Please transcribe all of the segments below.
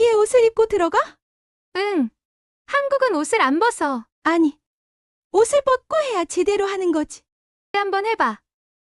여기에 옷을 입고 들어가? 응. 한국은 옷을 안 벗어. 아니, 옷을 벗고 해야 제대로 하는 거지. 한번 해봐.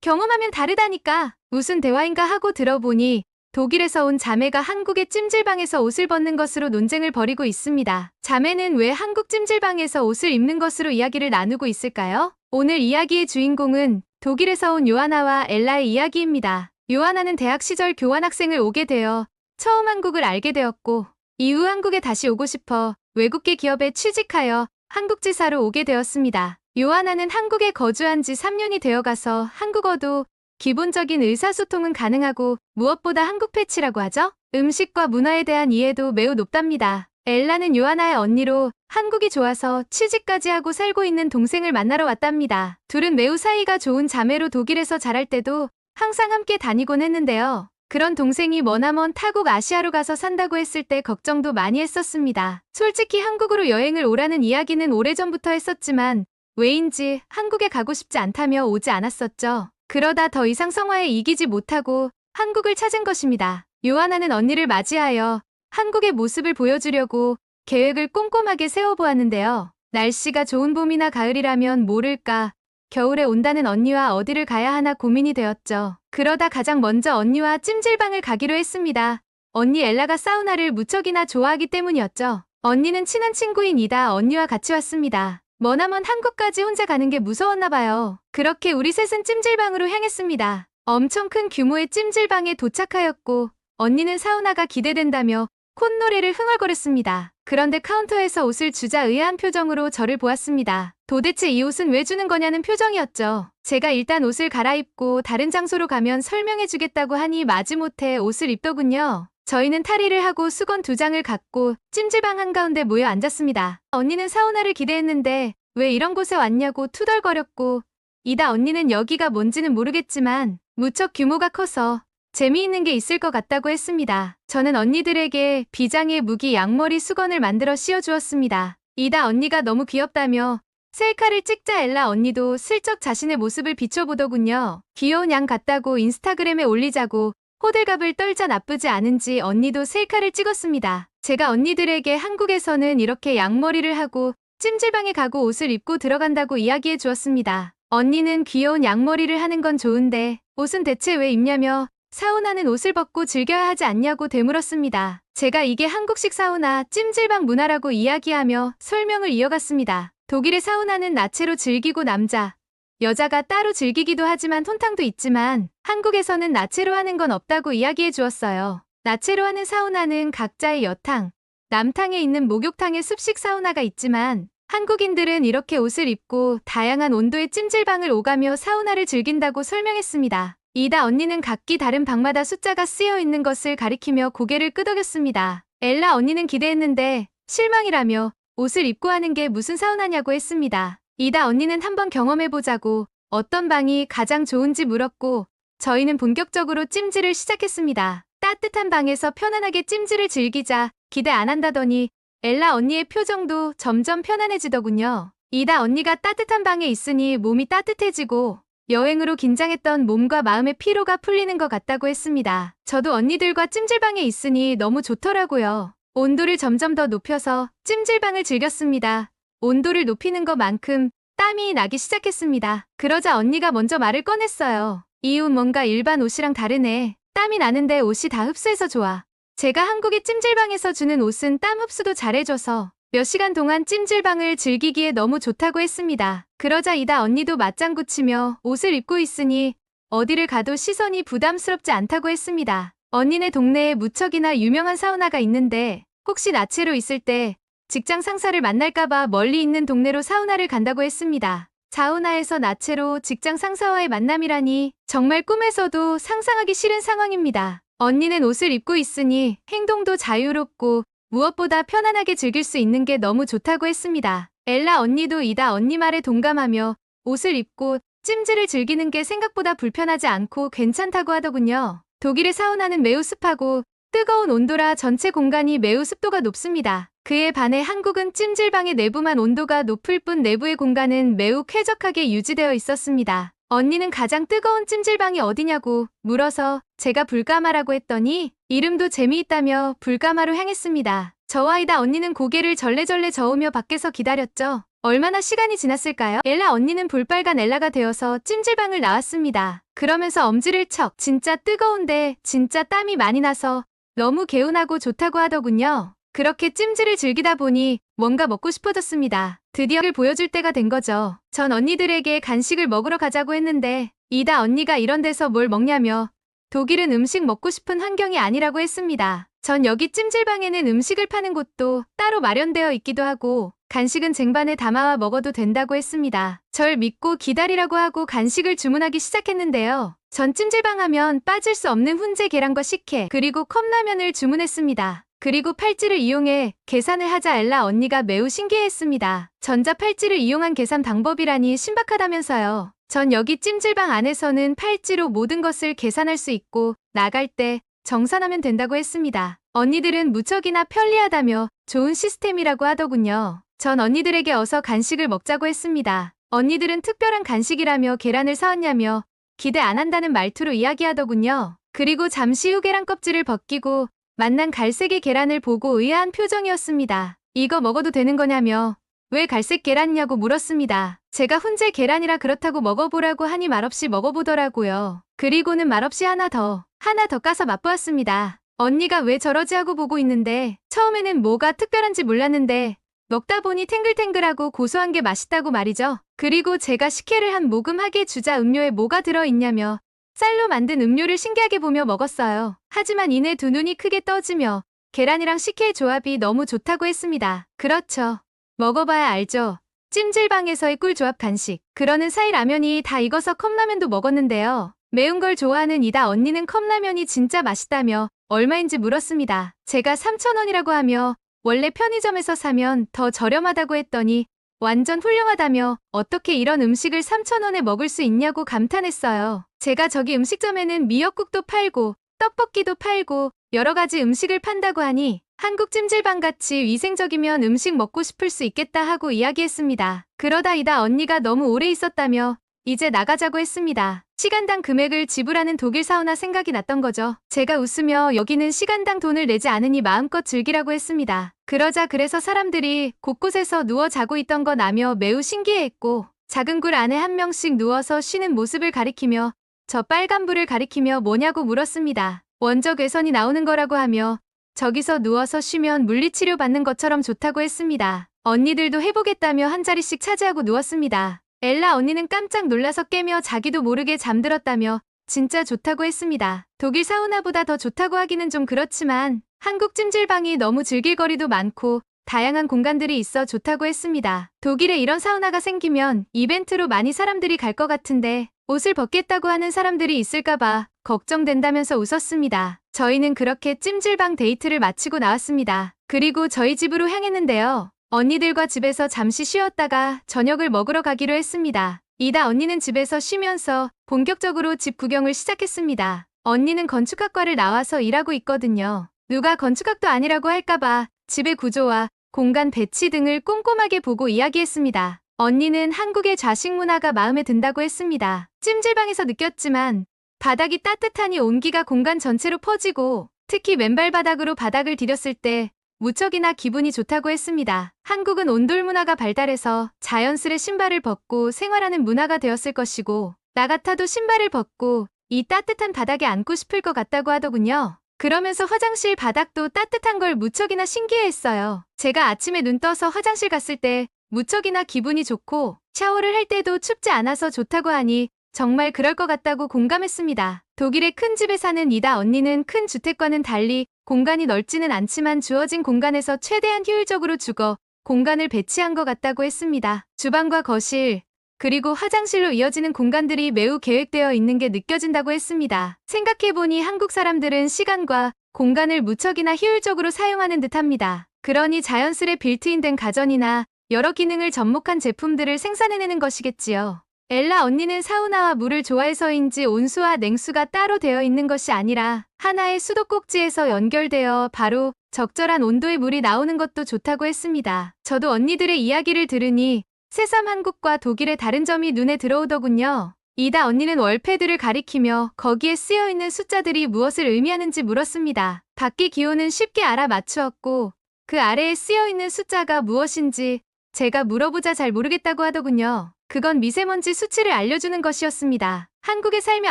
경험하면 다르다니까. 무슨 대화인가 하고 들어보니 독일에서 온 자매가 한국의 찜질방에서 옷을 벗는 것으로 논쟁을 벌이고 있습니다. 자매는 왜 한국 찜질방에서 옷을 입는 것으로 이야기를 나누고 있을까요? 오늘 이야기의 주인공은 독일에서 온 요하나와 엘라의 이야기입니다. 요하나는 대학 시절 교환학생을 오게 되어 처음 한국을 알게 되었고 이후 한국에 다시 오고 싶어 외국계 기업에 취직하여 한국지사로 오게 되었습니다. 요하나는 한국에 거주한 지 3년이 되어 가서 한국어도 기본적인 의사소통은 가능하고 무엇보다 한국 패치라고 하죠? 음식과 문화에 대한 이해도 매우 높답니다. 엘라는 요하나의 언니로 한국이 좋아서 취직까지 하고 살고 있는 동생을 만나러 왔답니다. 둘은 매우 사이가 좋은 자매로 독일에서 자랄 때도 항상 함께 다니곤 했는데요. 그런 동생이 머나먼 타국 아시아로 가서 산다고 했을 때 걱정도 많이 했었습니다. 솔직히 한국으로 여행을 오라는 이야기는 오래전부터 했었지만 왜인지 한국에 가고 싶지 않다며 오지 않았었죠. 그러다 더 이상 성화에 이기지 못하고 한국을 찾은 것입니다. 요하나는 언니를 맞이하여 한국의 모습을 보여주려고 계획을 꼼꼼하게 세워보았는데요. 날씨가 좋은 봄이나 가을이라면 모를까 겨울에 온다는 언니와 어디를 가야 하나 고민이 되었죠. 그러다 가장 먼저 언니와 찜질방을 가기로 했습니다. 언니 엘라가 사우나를 무척이나 좋아하기 때문이었죠. 언니는 친한 친구인 이다 언니와 같이 왔습니다. 머나먼 한국까지 혼자 가는 게 무서웠나 봐요. 그렇게 우리 셋은 찜질방으로 향했습니다. 엄청 큰 규모의 찜질방에 도착하였고 언니는 사우나가 기대된다며 콧노래를 흥얼거렸습니다. 그런데 카운터에서 옷을 주자 의아한 표정으로 저를 보았습니다. 도대체 이 옷은 왜 주는 거냐는 표정이었죠. 제가 일단 옷을 갈아입고 다른 장소로 가면 설명해 주겠다고 하니 마지못해 옷을 입더군요. 저희는 탈의를 하고 수건 두 장을 갖고 찜질방 한가운데 모여 앉았습니다. 언니는 사우나를 기대했는데 왜 이런 곳에 왔냐고 투덜거렸고 이다 언니는 여기가 뭔지는 모르겠지만 무척 규모가 커서 재미있는 게 있을 것 같다고 했습니다. 저는 언니들에게 비장의 무기 양머리 수건을 만들어 씌워주었습니다. 이다 언니가 너무 귀엽다며 셀카를 찍자 엘라 언니도 슬쩍 자신의 모습을 비춰보더군요. 귀여운 양 같다고 인스타그램에 올리자고 호들갑을 떨자 나쁘지 않은지 언니도 셀카를 찍었습니다. 제가 언니들에게 한국에서는 이렇게 양머리를 하고 찜질방에 가고 옷을 입고 들어간다고 이야기해 주었습니다. 언니는 귀여운 양머리를 하는 건 좋은데 옷은 대체 왜 입냐며 사우나는 옷을 벗고 즐겨야 하지 않냐고 되물었습니다. 제가 이게 한국식 사우나 찜질방 문화라고 이야기하며 설명을 이어갔습니다. 독일의 사우나는 나체로 즐기고 남자, 여자가 따로 즐기기도 하지만 톤탕도 있지만 한국에서는 나체로 하는 건 없다고 이야기해 주었어요. 나체로 하는 사우나는 각자의 여탕, 남탕에 있는 목욕탕의 습식 사우나가 있지만 한국인들은 이렇게 옷을 입고 다양한 온도의 찜질방을 오가며 사우나를 즐긴다고 설명했습니다. 이다 언니는 각기 다른 방마다 숫자가 쓰여 있는 것을 가리키며 고개를 끄덕였습니다. 엘라 언니는 기대했는데 실망이라며 옷을 입고 하는 게 무슨 사우나냐고 했습니다. 이다 언니는 한번 경험해보자고 어떤 방이 가장 좋은지 물었고 저희는 본격적으로 찜질을 시작했습니다. 따뜻한 방에서 편안하게 찜질을 즐기자 기대 안 한다더니 엘라 언니의 표정도 점점 편안해지더군요. 이다 언니가 따뜻한 방에 있으니 몸이 따뜻해지고 여행으로 긴장했던 몸과 마음의 피로가 풀리는 것 같다고 했습니다. 저도 언니들과 찜질방에 있으니 너무 좋더라고요. 온도를 점점 더 높여서 찜질방을 즐겼습니다. 온도를 높이는 것만큼 땀이 나기 시작했습니다. 그러자 언니가 먼저 말을 꺼냈어요. 이 옷 뭔가 일반 옷이랑 다르네. 땀이 나는데 옷이 다 흡수해서 좋아. 제가 한국의 찜질방에서 주는 옷은 땀 흡수도 잘해줘서 몇 시간 동안 찜질방을 즐기기에 너무 좋다고 했습니다. 그러자 이다 언니도 맞장구 치며 옷을 입고 있으니 어디를 가도 시선이 부담스럽지 않다고 했습니다. 언니네 동네에 무척이나 유명한 사우나가 있는데 혹시 나체로 있을 때 직장 상사를 만날까봐 멀리 있는 동네로 사우나를 간다고 했습니다. 사우나에서 나체로 직장 상사와의 만남이라니 정말 꿈에서도 상상하기 싫은 상황입니다. 언니는 옷을 입고 있으니 행동도 자유롭고 무엇보다 편안하게 즐길 수 있는 게 너무 좋다고 했습니다. 엘라 언니도 이다 언니 말에 동감하며 옷을 입고 찜질을 즐기는 게 생각보다 불편하지 않고 괜찮다고 하더군요. 독일의 사우나는 매우 습하고 뜨거운 온도라 전체 공간이 매우 습도가 높습니다. 그에 반해 한국은 찜질방의 내부만 온도가 높을 뿐 내부의 공간은 매우 쾌적하게 유지되어 있었습니다. 언니는 가장 뜨거운 찜질방이 어디냐고 물어서 제가 불가마라고 했더니 이름도 재미있다며 불가마로 향했습니다. 저와 이다 언니는 고개를 절레절레 저으며 밖에서 기다렸죠. 얼마나 시간이 지났을까요? 엘라 언니는 볼빨간 엘라가 되어서 찜질방을 나왔습니다. 그러면서 엄지를 척 진짜 뜨거운데 진짜 땀이 많이 나서 너무 개운하고 좋다고 하더군요. 그렇게 찜질을 즐기다 보니 뭔가 먹고 싶어졌습니다. 드디어를 보여줄 때가 된 거죠. 전 언니들에게 간식을 먹으러 가자고 했는데 이다 언니가 이런 데서 뭘 먹냐며 독일은 음식 먹고 싶은 환경이 아니라고 했습니다. 전 여기 찜질방에는 음식을 파는 곳도 따로 마련되어 있기도 하고 간식은 쟁반에 담아와 먹어도 된다고 했습니다. 절 믿고 기다리라고 하고 간식을 주문하기 시작했는데요. 전 찜질방 하면 빠질 수 없는 훈제 계란과 식혜 그리고 컵라면을 주문했습니다. 그리고 팔찌를 이용해 계산을 하자 엘라 언니가 매우 신기해했습니다. 전자 팔찌를 이용한 계산 방법이라니 신박하다면서요. 전 여기 찜질방 안에서는 팔찌로 모든 것을 계산할 수 있고 나갈 때 정산하면 된다고 했습니다. 언니들은 무척이나 편리하다며 좋은 시스템이라고 하더군요. 전 언니들에게 어서 간식을 먹자고 했습니다. 언니들은 특별한 간식이라며 계란을 사왔냐며 기대 안 한다는 말투로 이야기하더군요. 그리고 잠시 후 계란 껍질을 벗기고 만난 갈색의 계란을 보고 의아한 표정이었습니다. 이거 먹어도 되는 거냐며 왜 갈색 계란이냐고 물었습니다. 제가 훈제 계란이라 그렇다고 먹어보라고 하니 말없이 먹어보더라고요. 그리고는 말없이 하나 더, 하나 더 까서 맛보았습니다. 언니가 왜 저러지 하고 보고 있는데 처음에는 뭐가 특별한지 몰랐는데 먹다 보니 탱글탱글하고 고소한 게 맛있다고 말이죠. 그리고 제가 식혜를 한 모금 하게 주자 음료에 뭐가 들어있냐며 쌀로 만든 음료를 신기하게 보며 먹었어요. 하지만 이내 두 눈이 크게 떠지며 계란이랑 식혜의 조합이 너무 좋다고 했습니다. 그렇죠. 먹어봐야 알죠. 찜질방에서의 꿀조합 간식. 그러는 사이 라면이 다 익어서 컵라면도 먹었는데요. 매운 걸 좋아하는 이다 언니는 컵라면이 진짜 맛있다며 얼마인지 물었습니다. 제가 3,000원이라고 하며 원래 편의점에서 사면 더 저렴하다고 했더니 완전 훌륭하다며 어떻게 이런 음식을 3,000원에 먹을 수 있냐고 감탄했어요. 제가 저기 음식점에는 미역국도 팔고 떡볶이도 팔고 여러 가지 음식을 판다고 하니 한국 찜질방 같이 위생적이면 음식 먹고 싶을 수 있겠다 하고 이야기했습니다. 그러다 이다 언니가 너무 오래 있었다며 이제 나가자고 했습니다. 시간당 금액을 지불하는 독일 사우나 생각이 났던 거죠. 제가 웃으며 여기는 시간당 돈을 내지 않으니 마음껏 즐기라고 했습니다. 그러자 그래서 사람들이 곳곳에서 누워 자고 있던 거 나며 매우 신기해했고 작은 굴 안에 한 명씩 누워서 쉬는 모습을 가리키며 저 빨간 불을 가리키며 뭐냐고 물었습니다. 원적 외선이 나오는 거라고 하며 저기서 누워서 쉬면 물리치료 받는 것처럼 좋다고 했습니다. 언니들도 해보겠다며 한 자리씩 차지하고 누웠습니다. 엘라 언니는 깜짝 놀라서 깨며 자기도 모르게 잠들었다며 진짜 좋다고 했습니다. 독일 사우나보다 더 좋다고 하기는 좀 그렇지만 한국 찜질방이 너무 즐길 거리도 많고 다양한 공간들이 있어 좋다고 했습니다. 독일에 이런 사우나가 생기면 이벤트로 많이 사람들이 갈 것 같은데 옷을 벗겠다고 하는 사람들이 있을까봐 걱정된다면서 웃었습니다. 저희는 그렇게 찜질방 데이트를 마치고 나왔습니다. 그리고 저희 집으로 향했는데요. 언니들과 집에서 잠시 쉬었다가 저녁을 먹으러 가기로 했습니다. 이다 언니는 집에서 쉬면서 본격적으로 집 구경을 시작했습니다. 언니는 건축학과를 나와서 일하고 있거든요. 누가 건축학도 아니라고 할까봐 집의 구조와 공간 배치 등을 꼼꼼하게 보고 이야기했습니다. 언니는 한국의 좌식 문화가 마음에 든다고 했습니다. 찜질방에서 느꼈지만 바닥이 따뜻하니 온기가 공간 전체로 퍼지고 특히 맨발 바닥으로 바닥을 디뎠을 때 무척이나 기분이 좋다고 했습니다. 한국은 온돌 문화가 발달해서 자연스레 신발을 벗고 생활하는 문화가 되었을 것이고 나 같아도 신발을 벗고 이 따뜻한 바닥에 앉고 싶을 것 같다고 하더군요. 그러면서 화장실 바닥도 따뜻한 걸 무척이나 신기해했어요. 제가 아침에 눈 떠서 화장실 갔을 때 무척이나 기분이 좋고 샤워를 할 때도 춥지 않아서 좋다고 하니 정말 그럴 것 같다고 공감했습니다. 독일의 큰 집에 사는 이다 언니는 큰 주택과는 달리 공간이 넓지는 않지만 주어진 공간에서 최대한 효율적으로 주거 공간을 배치한 것 같다고 했습니다. 주방과 거실, 그리고 화장실로 이어지는 공간들이 매우 계획되어 있는 게 느껴진다고 했습니다. 생각해보니 한국 사람들은 시간과 공간을 무척이나 효율적으로 사용하는 듯 합니다. 그러니 자연스레 빌트인된 가전이나 여러 기능을 접목한 제품들을 생산해내는 것이겠지요. 엘라 언니는 사우나와 물을 좋아해서인지 온수와 냉수가 따로 되어 있는 것이 아니라 하나의 수도꼭지에서 연결되어 바로 적절한 온도의 물이 나오는 것도 좋다고 했습니다. 저도 언니들의 이야기를 들으니 새삼 한국과 독일의 다른 점이 눈에 들어오더군요. 이다 언니는 월패드를 가리키며 거기에 쓰여 있는 숫자들이 무엇을 의미하는지 물었습니다. 밖의 기호는 쉽게 알아 맞추었고 그 아래에 쓰여 있는 숫자가 무엇인지 제가 물어보자 잘 모르겠다고 하더군요. 그건 미세먼지 수치를 알려주는 것이었습니다. 한국에 살며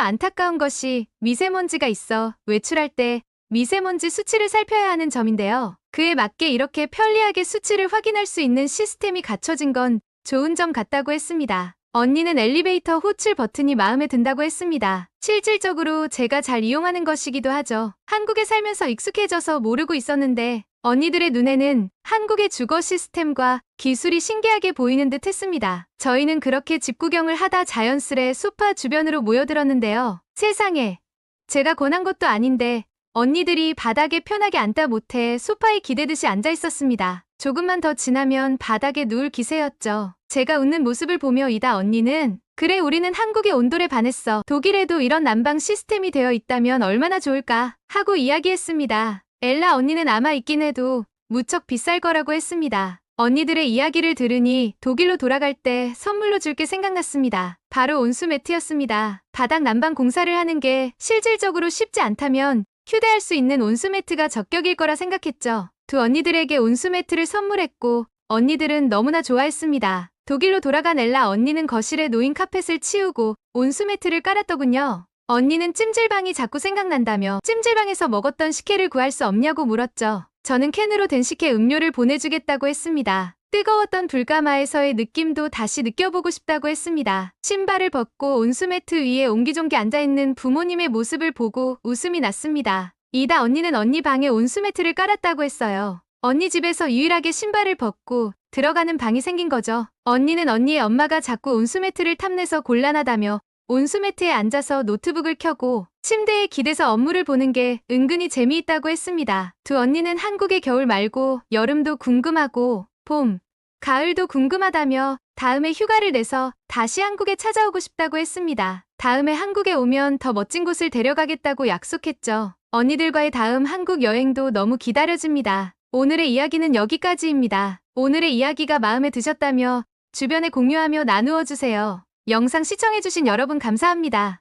안타까운 것이 미세먼지가 있어 외출할 때 미세먼지 수치를 살펴야 하는 점인데요. 그에 맞게 이렇게 편리하게 수치를 확인할 수 있는 시스템이 갖춰진 건 좋은 점 같다고 했습니다. 언니는 엘리베이터 호출 버튼이 마음에 든다고 했습니다. 실질적으로 제가 잘 이용하는 것이기도 하죠. 한국에 살면서 익숙해져서 모르고 있었는데 언니들의 눈에는 한국의 주거 시스템과 기술이 신기하게 보이는 듯 했습니다. 저희는 그렇게 집 구경을 하다 자연스레 소파 주변으로 모여들었는데요. 세상에. 제가 권한 것도 아닌데 언니들이 바닥에 편하게 앉다 못해 소파에 기대듯이 앉아 있었습니다. 조금만 더 지나면 바닥에 누울 기세였죠. 제가 웃는 모습을 보며 이다 언니는 그래 우리는 한국의 온돌에 반했어. 독일에도 이런 난방 시스템이 되어 있다면 얼마나 좋을까 하고 이야기했습니다. 엘라 언니는 아마 있긴 해도 무척 비쌀 거라고 했습니다. 언니들의 이야기를 들으니 독일로 돌아갈 때 선물로 줄 게 생각났습니다. 바로 온수 매트였습니다. 바닥 난방 공사를 하는 게 실질적으로 쉽지 않다면 휴대할 수 있는 온수 매트가 적격일 거라 생각했죠. 두 언니들에게 온수 매트를 선물했고 언니들은 너무나 좋아했습니다. 독일로 돌아간 엘라 언니는 거실에 놓인 카펫을 치우고 온수 매트를 깔았더군요. 언니는 찜질방이 자꾸 생각난다며 찜질방에서 먹었던 식혜를 구할 수 없냐고 물었죠. 저는 캔으로 된 식혜 음료를 보내주겠다고 했습니다. 뜨거웠던 불가마에서의 느낌도 다시 느껴보고 싶다고 했습니다. 신발을 벗고 온수 매트 위에 옹기종기 앉아있는 부모님의 모습을 보고 웃음이 났습니다. 이다 언니는 언니 방에 온수매트를 깔았다고 했어요. 언니 집에서 유일하게 신발을 벗고 들어가는 방이 생긴 거죠. 언니는 언니의 엄마가 자꾸 온수매트를 탐내서 곤란하다며 온수매트에 앉아서 노트북을 켜고 침대에 기대서 업무를 보는 게 은근히 재미있다고 했습니다. 두 언니는 한국의 겨울 말고 여름도 궁금하고 봄, 가을도 궁금하다며 다음에 휴가를 내서 다시 한국에 찾아오고 싶다고 했습니다. 다음에 한국에 오면 더 멋진 곳을 데려가겠다고 약속했죠. 언니들과의 다음 한국 여행도 너무 기다려집니다. 오늘의 이야기는 여기까지입니다. 오늘의 이야기가 마음에 드셨다며 주변에 공유하며 나누어 주세요. 영상 시청해주신 여러분 감사합니다.